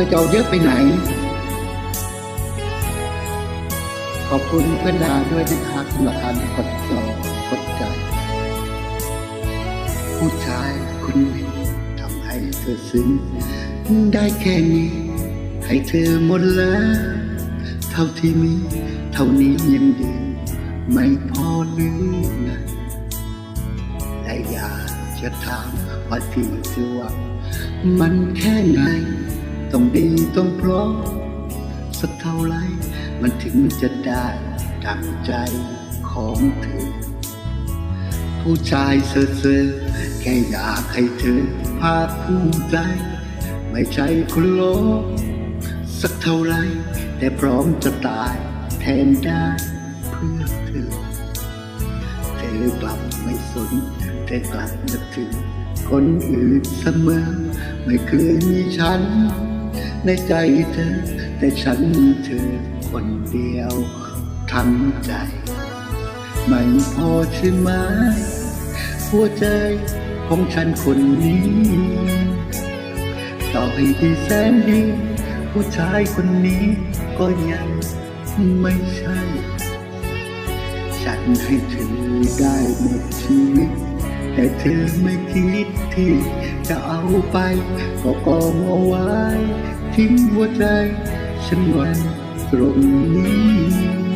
อจะเอาเยอะไปไหน ขอบคุณเพื่อนดาด้วยนะครับสำหรับการกดจอกดใจ ผู้ชายคนนี้ทำให้เธอซึ้งได้แค่นี้ ให้เธอหมดแล้ว เท่าที่มี เท่านี้ยังดีไม่พอหรือไงและอยากจะถามว่าที่เธอหวังมันแค่ไหน ต้องดีต้องพร้อมสักเท่าไรมันถึงจะได้ดังใจของเธอ ผู้ชายเซ่อๆแค่อยากให้เธอภาคภูมิใจ ไม่ใช่คนโลสักเท่าไรแต่พร้อมจะตายแทนได้เพื่อเธอ เธอกลับไม่สนเธอกลับนึกถึงคนอื่นเสมอ ไม่เคยมีฉัน ในใจเธอ แต่ฉันเธอคนเดียวทั้งใจ ไม่พอใช่ไหมหัวใจของฉันคนนี้ ต่อให้ดีแสนดี ผู้ชายคนนี้ก็ยังไม่ใช่ ฉันให้เธอได้หมดชีวิต แต่เธอไม่คิดที่ จะเอาไป ก็กองเอาไว้ ทิ้งหัวใจ ฉันไว้ตรงนี้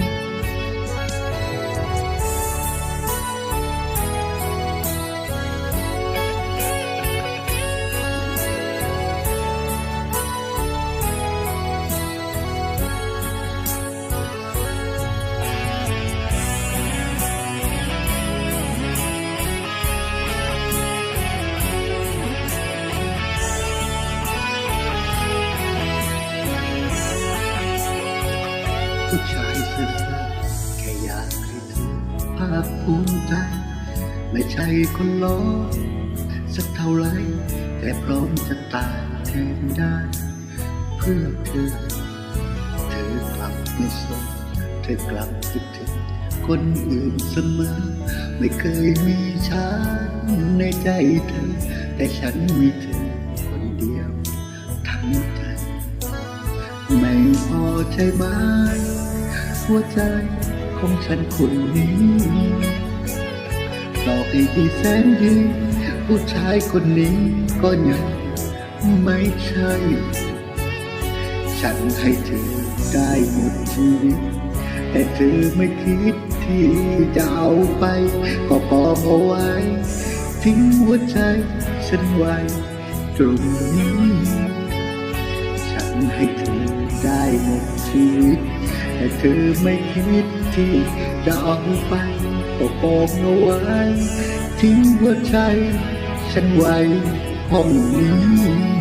ผู้ชายเสื่อแค่อยากให้เธอภาคภูมิใจ ไม่ใช่คนล้อสักเท่าไรแต่พร้อมจะตายแทนได้ เพื่อเธอ เธอกลับไม่สนเธอกลับคิดถึงคนอื่นเสมอ ไม่เคยมีฉันในใจเธอ แต่ฉันมีเธอคนเดียวทั้งใจ ไม่พอใช่ไหม หัวใจของฉันคนนี้ต่อให้ดีแสนดีผู้ชายคนนี้ก็ยังไม่ใช่ ฉันให้เธอได้หมดชีวิต แต่เธอไม่คิดที่จะเอาไป ก็กองเอาไว้ ทิ้งหัวใจฉันไว้ตรงนี้ ให้เธอได้หมดชีวิตแต่เธอไม่คิดที่จะเอาไปก็ปองเอาไว้ทิ้งหัวใจฉันไว้ห้องนี้